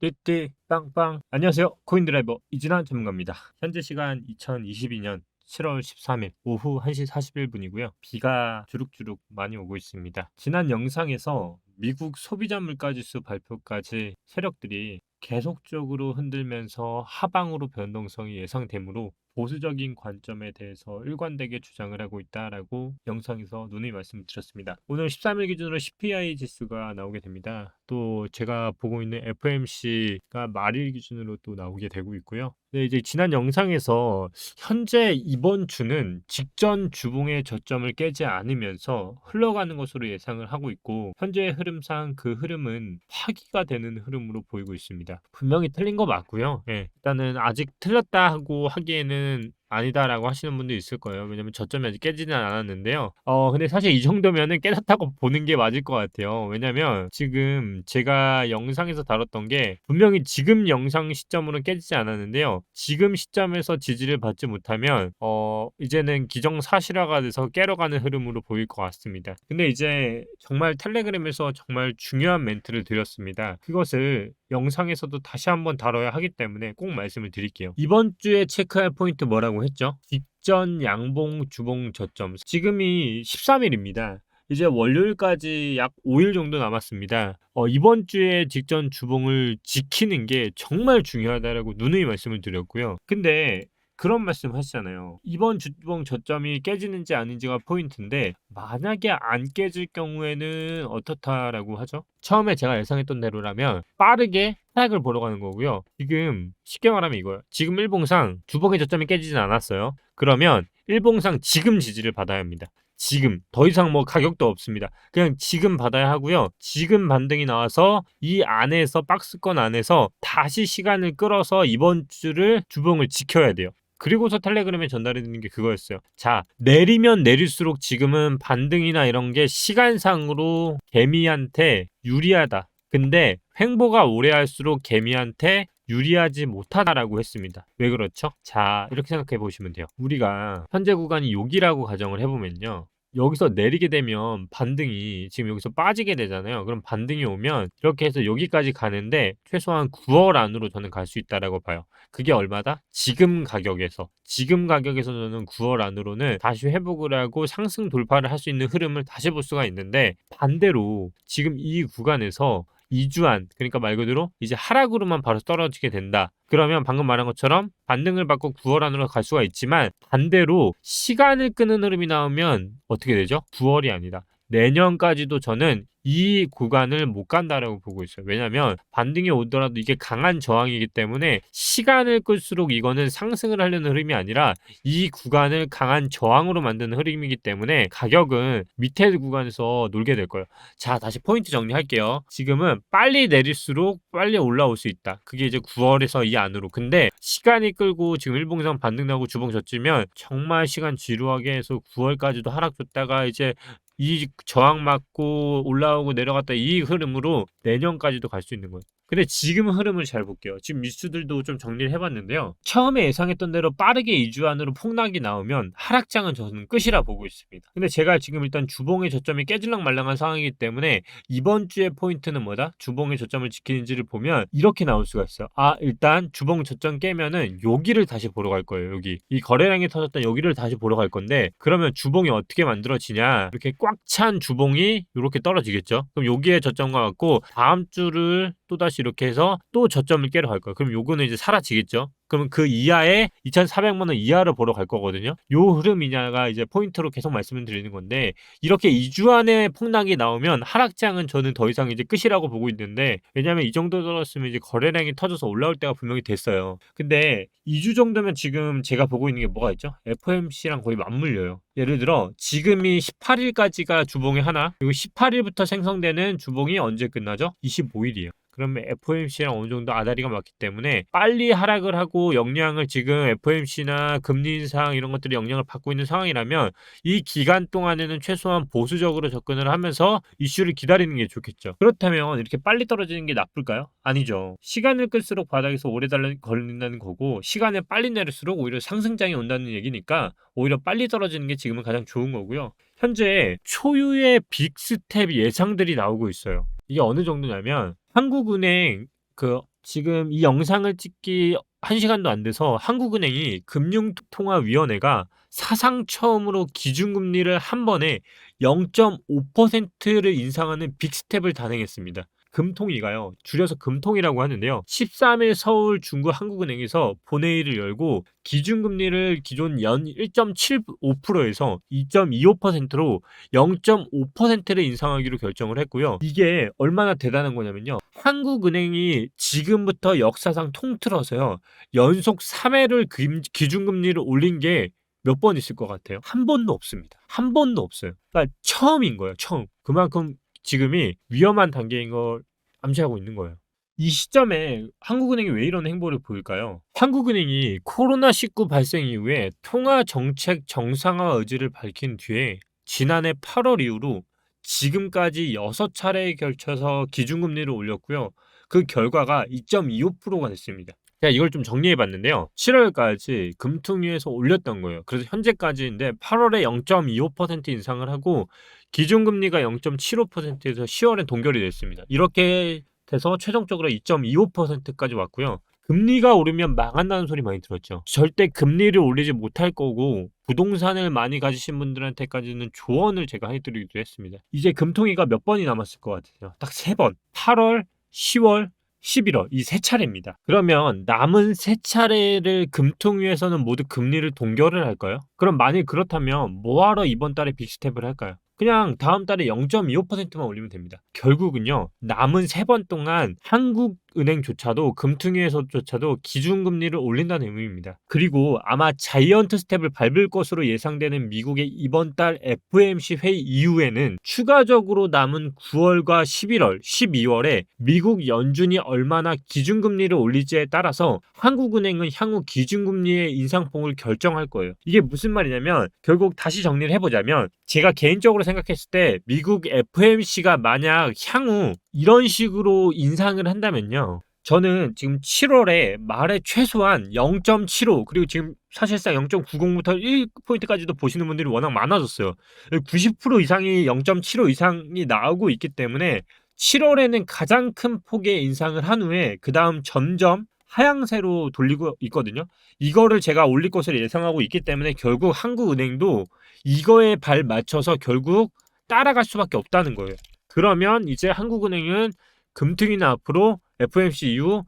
띠띠 빵빵. 안녕하세요. 코인드라이버 이진환 전문가입니다. 현재 시간 2022년 7월 13일 오후 1시 41분이고요. 비가 주룩주룩 많이 오고 있습니다. 지난 영상에서 미국 소비자 물가지수 발표까지 세력들이 계속적으로 흔들면서 하방으로 변동성이 예상되므로 보수적인 관점에 대해서 일관되게 주장을 하고 있다라고 영상에서 누누이 말씀드렸습니다. 오늘 13일 기준으로 CPI 지수가 나오게 됩니다. 또 제가 보고 있는 FMC가 말일 기준으로 또 나오게 되고 있고요. 네, 이제 지난 영상에서 현재 이번 주는 직전 주봉의 저점을 깨지 않으면서 흘러가는 것으로 예상을 하고 있고 현재의 흐름상 그 흐름은 파기가 되는 흐름으로 보이고 있습니다. 분명히 틀린 거 맞고요. 예, 일단은 아직 틀렸다 하고 하기에는 아니다라고 하시는 분도 있을 거예요. 왜냐면 저점이 아직 깨지는 않았는데요. 어, 근데 사실 이 정도면은 깨졌다고 보는 게 맞을 것 같아요. 왜냐면 지금 제가 영상에서 다뤘던 게 분명히 지금 영상 시점으로는 깨지지 않았는데요. 지금 시점에서 지지를 받지 못하면 어, 이제는 기정사실화가 돼서 깨러 가는 흐름으로 보일 것 같습니다. 근데 이제 정말 텔레그램에서 정말 중요한 멘트를 드렸습니다. 그것을 영상에서도 다시 한번 다뤄야 하기 때문에 꼭 말씀을 드릴게요. 이번 주에 체크할 포인트 뭐라고 했죠? 직전 양봉 주봉 저점. 지금이 13일입니다. 이제 월요일까지 약 5일 정도 남았습니다. 어, 이번 주에 직전 주봉을 지키는 게 정말 중요하다라고 누누이 말씀을 드렸고요. 근데 그런 말씀 하시잖아요. 이번 주봉 저점이 깨지는지 아닌지가 포인트인데 만약에 안 깨질 경우에는 어떻다라고 하죠? 처음에 제가 예상했던 대로라면 빠르게 하락을 보러 가는 거고요. 지금 쉽게 말하면 이거예요. 지금 일봉상 주봉의 저점이 깨지진 않았어요. 그러면 일봉상 지금 지지를 받아야 합니다. 지금 더 이상 뭐 가격도 없습니다. 그냥 지금 받아야 하고요. 지금 반등이 나와서 이 안에서 박스권 안에서 다시 시간을 끌어서 이번 주를 주봉을 지켜야 돼요. 그리고서 텔레그램에 전달해 드리는 게 그거였어요. 자, 내리면 내릴수록 지금은 반등이나 이런 게 시간상으로 개미한테 유리하다. 근데 횡보가 오래 할수록 개미한테 유리하지 못하다라고 했습니다. 왜 그렇죠? 자, 이렇게 생각해 보시면 돼요. 우리가 현재 구간이 여기라고 가정을 해보면요. 여기서 내리게 되면 반등이 지금 여기서 빠지게 되잖아요. 그럼 반등이 오면 이렇게 해서 여기까지 가는데 최소한 9월 안으로 저는 갈 수 있다라고 봐요. 그게 얼마다? 지금 가격에서. 지금 가격에서 저는 9월 안으로는 다시 회복을 하고 상승 돌파를 할 수 있는 흐름을 다시 볼 수가 있는데 반대로 지금 이 구간에서 2주안 그러니까 말 그대로 이제 하락으로만 바로 떨어지게 된다. 그러면 방금 말한 것처럼 반등을 받고 9월 안으로 갈 수가 있지만 반대로 시간을 끄는 흐름이 나오면 어떻게 되죠? 9월이 아니다. 내년까지도 저는 이 구간을 못 간다라고 보고 있어요. 왜냐하면 반등이 오더라도 이게 강한 저항이기 때문에 시간을 끌수록 이거는 상승을 하려는 흐름이 아니라 이 구간을 강한 저항으로 만드는 흐름이기 때문에 가격은 밑에 구간에서 놀게 될 거예요. 자, 다시 포인트 정리할게요. 지금은 빨리 내릴수록 빨리 올라올 수 있다. 그게 이제 9월에서 이 안으로. 근데 시간이 끌고 지금 일봉상 반등 나고 주봉 졌으면 정말 시간 지루하게 해서 9월까지도 하락 줬다가 이제 이 저항 맞고 올라오고 내려갔다 이 흐름으로 내년까지도 갈 수 있는 거예요. 근데 지금 흐름을 잘 볼게요. 지금 뉴스들도 좀 정리를 해봤는데요. 처음에 예상했던 대로 빠르게 2주 안으로 폭락이 나오면 하락장은 저는 끝이라 보고 있습니다. 근데 제가 지금 일단 주봉의 저점이 깨질랑 말랑한 상황이기 때문에 이번 주의 포인트는 뭐다? 주봉의 저점을 지키는지를 보면 이렇게 나올 수가 있어요. 아 일단 주봉 저점 깨면은 여기를 다시 보러 갈 거예요. 여기 이 거래량이 터졌던 여기를 다시 보러 갈 건데 그러면 주봉이 어떻게 만들어지냐? 이렇게 꽉 찬 주봉이 이렇게 떨어지겠죠. 그럼 여기에 저점과 같고 다음 주를 또다시 이렇게 해서 또 저점을 깨러 갈 거예요. 그럼 요거는 이제 사라지겠죠. 그러면 그 이하에 2,400만 원 이하를 보러 갈 거거든요. 요 흐름이냐가 이제 포인트로 계속 말씀을 드리는 건데 이렇게 2주 안에 폭락이 나오면 하락장은 저는 더 이상 이제 끝이라고 보고 있는데 왜냐면 이 정도 들었으면 이제 거래량이 터져서 올라올 때가 분명히 됐어요. 근데 2주 정도면 지금 제가 보고 있는 게 뭐가 있죠? FOMC랑 거의 맞물려요. 예를 들어 지금이 18일까지가 주봉이 하나 그리고 18일부터 생성되는 주봉이 언제 끝나죠? 25일이에요. 그러면 FOMC랑 어느 정도 아다리가 맞기 때문에 빨리 하락을 하고 영향을 지금 FOMC나 금리 인상 이런 것들이 영향을 받고 있는 상황이라면 이 기간 동안에는 최소한 보수적으로 접근을 하면서 이슈를 기다리는 게 좋겠죠. 그렇다면 이렇게 빨리 떨어지는 게 나쁠까요? 아니죠. 시간을 끌수록 바닥에서 오래 걸린다는 거고 시간을 빨리 내릴수록 오히려 상승장이 온다는 얘기니까 오히려 빨리 떨어지는 게 지금은 가장 좋은 거고요. 현재 초유의 빅스텝 예상들이 나오고 있어요. 이게 어느 정도냐면 한국은행 그 지금 이 영상을 찍기 1시간도 안 돼서 한국은행이 금융통화위원회가 사상 처음으로 기준금리를 한 번에 0.5%를 인상하는 빅스텝을 단행했습니다. 금통위가요. 줄여서 금통이라고 하는데요. 13일 서울 중구 한국은행에서 본회의를 열고 기준금리를 기존 연 1.75%에서 2.25%로 0.5%를 인상하기로 결정을 했고요. 이게 얼마나 대단한 거냐면요. 한국은행이 지금부터 역사상 통틀어서요. 연속 3회를 기준금리를 올린 게 몇 번 있을 것 같아요? 한 번도 없습니다. 한 번도 없어요. 그러니까 처음인 거예요. 처음. 그만큼 지금이 위험한 단계인 걸 암시하고 있는 거예요. 이 시점에 한국은행이 왜 이런 행보를 보일까요? 한국은행이 코로나19 발생 이후에 통화 정책 정상화 의지를 밝힌 뒤에 지난해 8월 이후로 지금까지 6차례에 걸쳐서 기준금리를 올렸고요. 그 결과가 2.25%가 됐습니다. 제가 이걸 좀 정리해 봤는데요. 7월까지 금통위에서 올렸던 거예요. 그래서 현재까지인데 8월에 0.25% 인상을 하고 기준금리가 0.75%에서 10월엔 동결이 됐습니다. 이렇게 돼서 최종적으로 2.25%까지 왔고요. 금리가 오르면 망한다는 소리 많이 들었죠. 절대 금리를 올리지 못할 거고 부동산을 많이 가지신 분들한테까지는 조언을 제가 해드리기도 했습니다. 이제 금통위가 몇 번이 남았을 것 같아요. 딱 세 번. 8월, 10월, 11월 이 세 차례입니다. 그러면 남은 세 차례를 금통위에서는 모두 금리를 동결을 할까요? 그럼 만일 그렇다면 뭐하러 이번 달에 빅스텝을 할까요? 그냥 다음 달에 0.25%만 올리면 됩니다. 결국은요, 남은 세 번 동안 한국 은행조차도 금통위에서조차도 기준금리를 올린다는 의미입니다. 그리고 아마 자이언트 스텝을 밟을 것으로 예상되는 미국의 이번 달 FOMC 회의 이후에는 추가적으로 남은 9월과 11월, 12월에 미국 연준이 얼마나 기준금리를 올리지에 따라서 한국은행은 향후 기준금리의 인상폭을 결정할 거예요. 이게 무슨 말이냐면 결국 다시 정리를 해보자면 제가 개인적으로 생각했을 때 미국 FOMC가 만약 향후 이런 식으로 인상을 한다면요. 저는 지금 7월에 말에 최소한 0.75 그리고 지금 사실상 0.90부터 1포인트까지도 보시는 분들이 워낙 많아졌어요. 90% 이상이 0.75 이상이 나오고 있기 때문에 7월에는 가장 큰 폭의 인상을 한 후에 그 다음 점점 하향세로 돌리고 있거든요. 이거를 제가 올릴 것을 예상하고 있기 때문에 결국 한국은행도 이거에 발 맞춰서 결국 따라갈 수밖에 없다는 거예요. 그러면 이제 한국은행은 금통이나 앞으로 FOMC 이후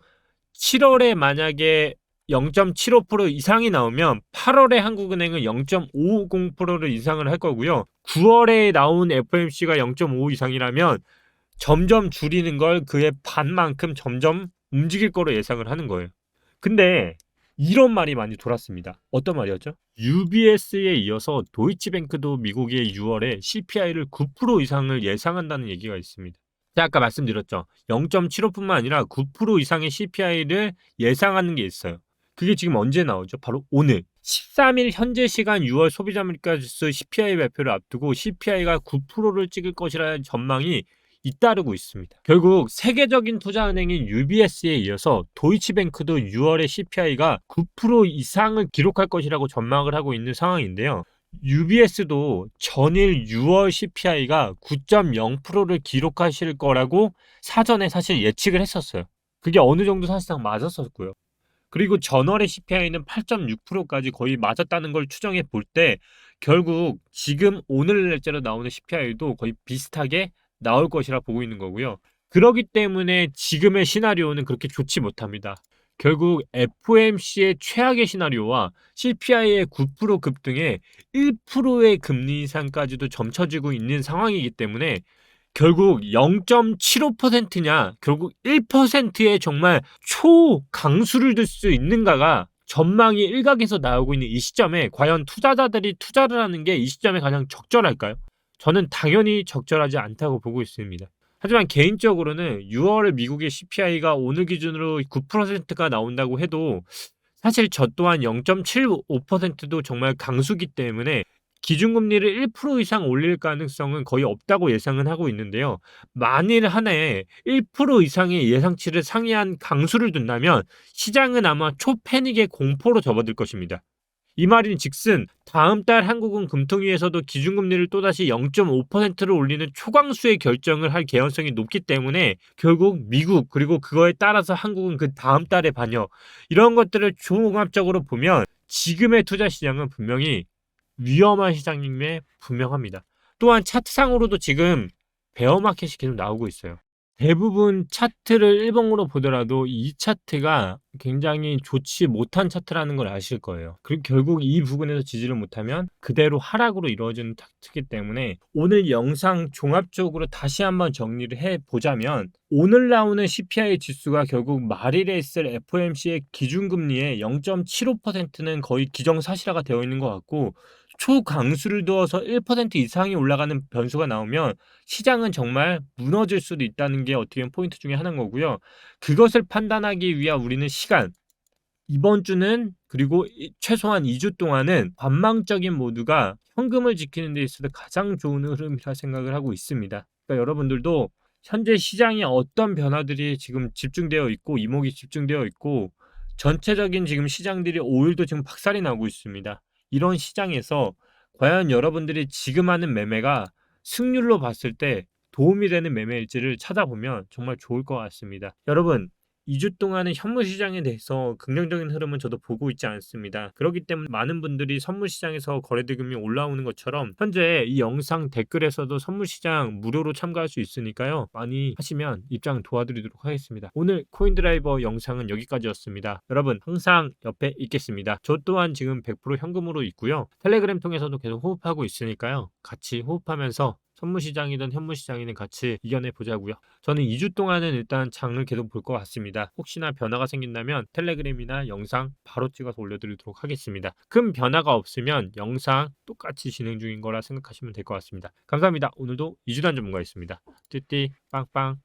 7월에 만약에 0.75% 이상이 나오면 8월에 한국은행은 0.50%를 인상을 할 거고요. 9월에 나온 FOMC가 0.5 이상이라면 점점 줄이는 걸 그의 반만큼 점점 움직일 거로 예상을 하는 거예요. 근데 이런 말이 많이 돌았습니다. 어떤 말이었죠? UBS에 이어서 도이치뱅크도 미국의 6월에 CPI를 9% 이상을 예상한다는 얘기가 있습니다. 제가 아까 말씀드렸죠. 0.75뿐만 아니라 9% 이상의 CPI를 예상하는 게 있어요. 그게 지금 언제 나오죠? 바로 오늘. 13일 현재 시간 6월 소비자 물가지수 CPI 발표를 앞두고 CPI가 9%를 찍을 것이라는 전망이 잇따르고 있습니다. 결국 세계적인 투자은행인 UBS에 이어서 도이치뱅크도 6월의 CPI가 9% 이상을 기록할 것이라고 전망을 하고 있는 상황인데요. UBS도 전일 6월 CPI가 9.0%를 기록하실 거라고 사전에 사실 예측을 했었어요. 그게 어느 정도 사실상 맞았었고요. 그리고 전월의 CPI는 8.6%까지 거의 맞았다는 걸 추정해 볼 때 결국 지금 오늘 날짜로 나오는 CPI도 거의 비슷하게 나올 것이라 보고 있는 거고요. 그러기 때문에 지금의 시나리오는 그렇게 좋지 못합니다. 결국 FOMC의 최악의 시나리오와 CPI의 9% 급등에 1%의 금리 인상까지도 점쳐지고 있는 상황이기 때문에 결국 0.75%냐, 결국 1%의 정말 초강수를 들 수 있는가가 전망이 일각에서 나오고 있는 이 시점에 과연 투자자들이 투자를 하는 게 이 시점에 가장 적절할까요? 저는 당연히 적절하지 않다고 보고 있습니다. 하지만 개인적으로는 6월 미국의 CPI가 오늘 기준으로 9%가 나온다고 해도 사실 저 또한 0.75%도 정말 강수기 때문에 기준금리를 1% 이상 올릴 가능성은 거의 없다고 예상은 하고 있는데요. 만일 한 해에 1% 이상의 예상치를 상회한 강수를 둔다면 시장은 아마 초패닉의 공포로 접어들 것입니다. 이 말인 즉슨 다음 달 한국은 금통위에서도 기준금리를 또다시 0.5%를 올리는 초강수의 결정을 할 개연성이 높기 때문에 결국 미국 그리고 그거에 따라서 한국은 그 다음 달에 반영 이런 것들을 종합적으로 보면 지금의 투자 시장은 분명히 위험한 시장임에 분명합니다. 또한 차트상으로도 지금 베어마켓이 계속 나오고 있어요. 대부분 차트를 일봉으로 보더라도 이 차트가 굉장히 좋지 못한 차트라는 걸 아실 거예요. 그리고 결국 이 부분에서 지지를 못하면 그대로 하락으로 이루어지는 차트이기 때문에 오늘 영상 종합적으로 다시 한번 정리를 해 보자면 오늘 나오는 CPI 지수가 결국 말일에 있을 FOMC의 기준금리의 0.75%는 거의 기정사실화가 되어 있는 것 같고 초강수를 두어서 1% 이상이 올라가는 변수가 나오면 시장은 정말 무너질 수도 있다는 게 어떻게 보면 포인트 중에 하나인 거고요. 그것을 판단하기 위한 우리는 시간 이번 주는 그리고 이- 최소한 2주 동안은 관망적인 모두가 현금을 지키는 데 있어서 가장 좋은 흐름이라 생각을 하고 있습니다. 그러니까 여러분들도 현재 시장에 어떤 변화들이 지금 집중되어 있고 이목이 집중되어 있고 전체적인 지금 시장들이 오일도 지금 박살이 나고 있습니다. 이런 시장에서 과연 여러분들이 지금 하는 매매가 승률로 봤을 때 도움이 되는 매매일지를 찾아보면 정말 좋을 것 같습니다. 여러분, 2주 동안은 현물 시장에 대해서 긍정적인 흐름은 저도 보고 있지 않습니다. 그렇기 때문에 많은 분들이 선물 시장에서 거래대금이 올라오는 것처럼 현재 이 영상 댓글에서도 선물 시장 무료로 참가할 수 있으니까요. 많이 하시면 입장 도와드리도록 하겠습니다. 오늘 코인드라이버 영상은 여기까지였습니다. 여러분 항상 옆에 있겠습니다. 저 또한 지금 100% 현금으로 있고요. 텔레그램 통해서도 계속 호흡하고 있으니까요. 같이 호흡하면서 선물 시장이든 현물 시장이든 같이 이겨내 보자고요. 저는 2주 동안은 일단 장을 계속 볼 것 같습니다. 혹시나 변화가 생긴다면 텔레그램이나 영상 바로 찍어서 올려드리도록 하겠습니다. 큰 변화가 없으면 영상 똑같이 진행 중인 거라 생각하시면 될 것 같습니다. 감사합니다. 오늘도 이주단 전문가였습니다. 띠띠 빵빵